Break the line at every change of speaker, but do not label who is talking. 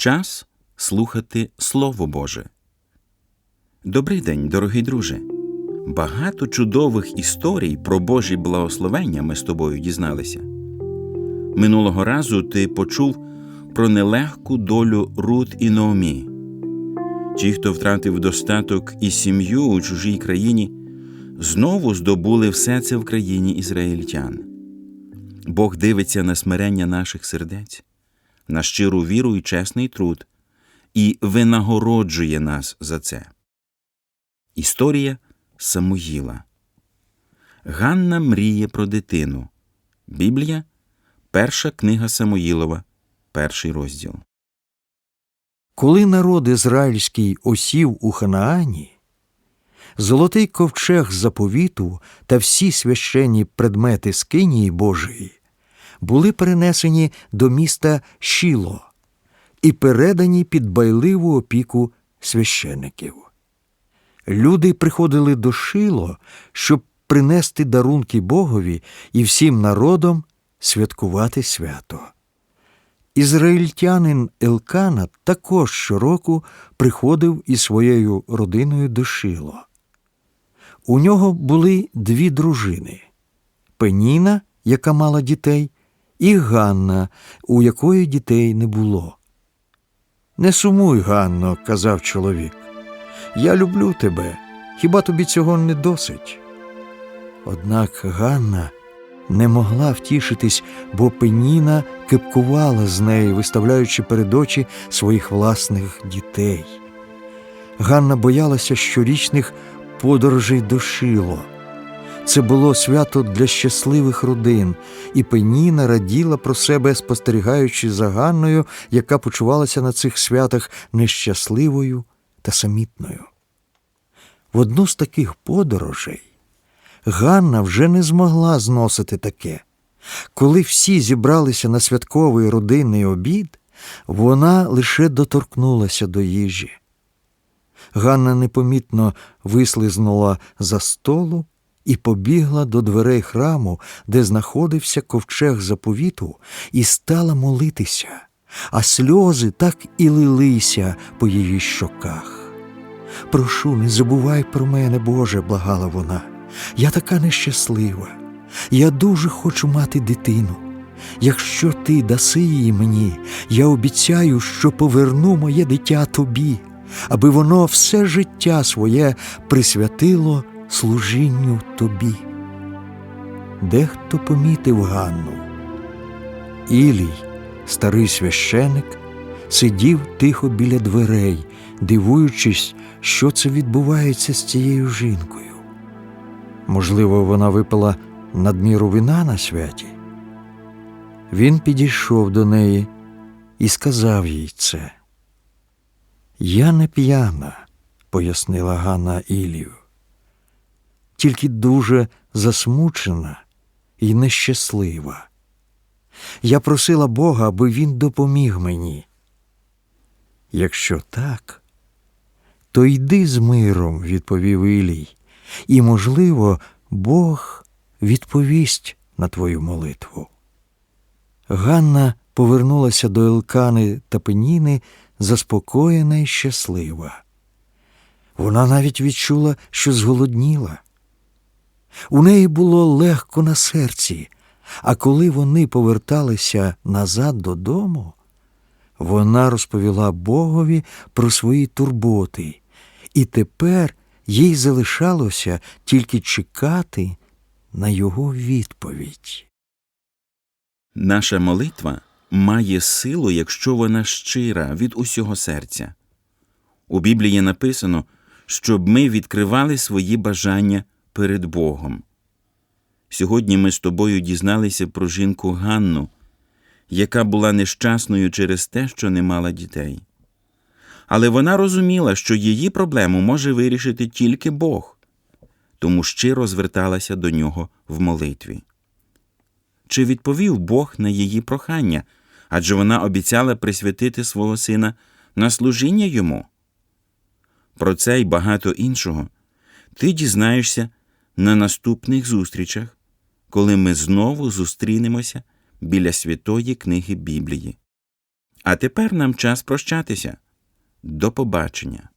Час слухати Слово Боже. Добрий день, дорогий друже. Багато чудових історій про Божі благословення ми з тобою дізналися. Минулого разу ти почув про нелегку долю Рут і Наомі. Ті, хто втратив достаток і сім'ю у чужій країні, знову здобули все це в країні ізраїльтян. Бог дивиться на смирення наших сердець, на щиру віру і чесний труд, і винагороджує нас за це. Історія Самуїла Ганна мріє про дитину. Біблія, перша книга Самуїлова, перший розділ.
Коли народ ізраїльський осів у Ханаані, золотий ковчег заповіту та всі священні предмети скинії Божої були перенесені до міста Шіло і передані під байливу опіку священиків. Люди приходили до Шило, щоб принести дарунки Богові і всім народом святкувати свято. Ізраїльтянин Елкана також щороку приходив із своєю родиною до Шило. У нього були дві дружини Пеніна, яка мала дітей, і Ганна, у якої дітей не було. Не сумуй, Ганно, казав чоловік. Я люблю тебе. Хіба тобі цього не досить? Однак Ганна не могла втішитись, бо Пеніна кипкувала з нею, виставляючи перед очі своїх власних дітей. Ганна боялася щорічних подорожей до Шило. Це було свято для щасливих родин, і Пеніна раділа про себе, спостерігаючи за Ганною, яка почувалася на цих святах нещасливою та самітною. В одну з таких подорожей Ганна вже не змогла зносити таке. Коли всі зібралися на святковий родинний обід, вона лише доторкнулася до їжі. Ганна непомітно вислизнула за столу і побігла до дверей храму, де знаходився ковчег заповіту, і стала молитися, а сльози так і лилися по її щоках. Прошу, не забувай про мене, Боже, благала вона. Я така нещаслива. Я дуже хочу мати дитину. Якщо ти даси її мені, я обіцяю, що поверну моє дитя тобі, аби воно все життя своє присвятило служінню тобі. Дехто помітив Ганну. Ілій, старий священик, сидів тихо біля дверей, дивуючись, що це відбувається з цією жінкою. Можливо, вона випила надміру вина на святі. Він підійшов до неї і сказав їй це. Я не п'яна, пояснила Ганна Ілію, тільки дуже засмучена і нещаслива. Я просила Бога, аби він допоміг мені. Якщо так, то йди з миром, відповів Ілій, і, можливо, Бог відповість на твою молитву. Ганна повернулася до Елкани та Пеніни заспокоєна і щаслива. Вона навіть відчула, що зголодніла. У неї було легко на серці, а коли вони поверталися назад додому, вона розповіла Богові про свої турботи, і тепер їй залишалося тільки чекати на його відповідь.
Наша молитва має силу, якщо вона щира від усього серця. У Біблії написано, щоб ми відкривали свої бажання перед Богом. Сьогодні ми з тобою дізналися про жінку Ганну, яка була нещасною через те, що не мала дітей. Але вона розуміла, що її проблему може вирішити тільки Бог, тому щиро зверталася до нього в молитві. Чи відповів Бог на її прохання, адже вона обіцяла присвятити свого сина на служіння йому? Про це й багато іншого ти дізнаєшся на наступних зустрічах, коли ми знову зустрінемося біля святої книги Біблії. А тепер нам час прощатися. До побачення.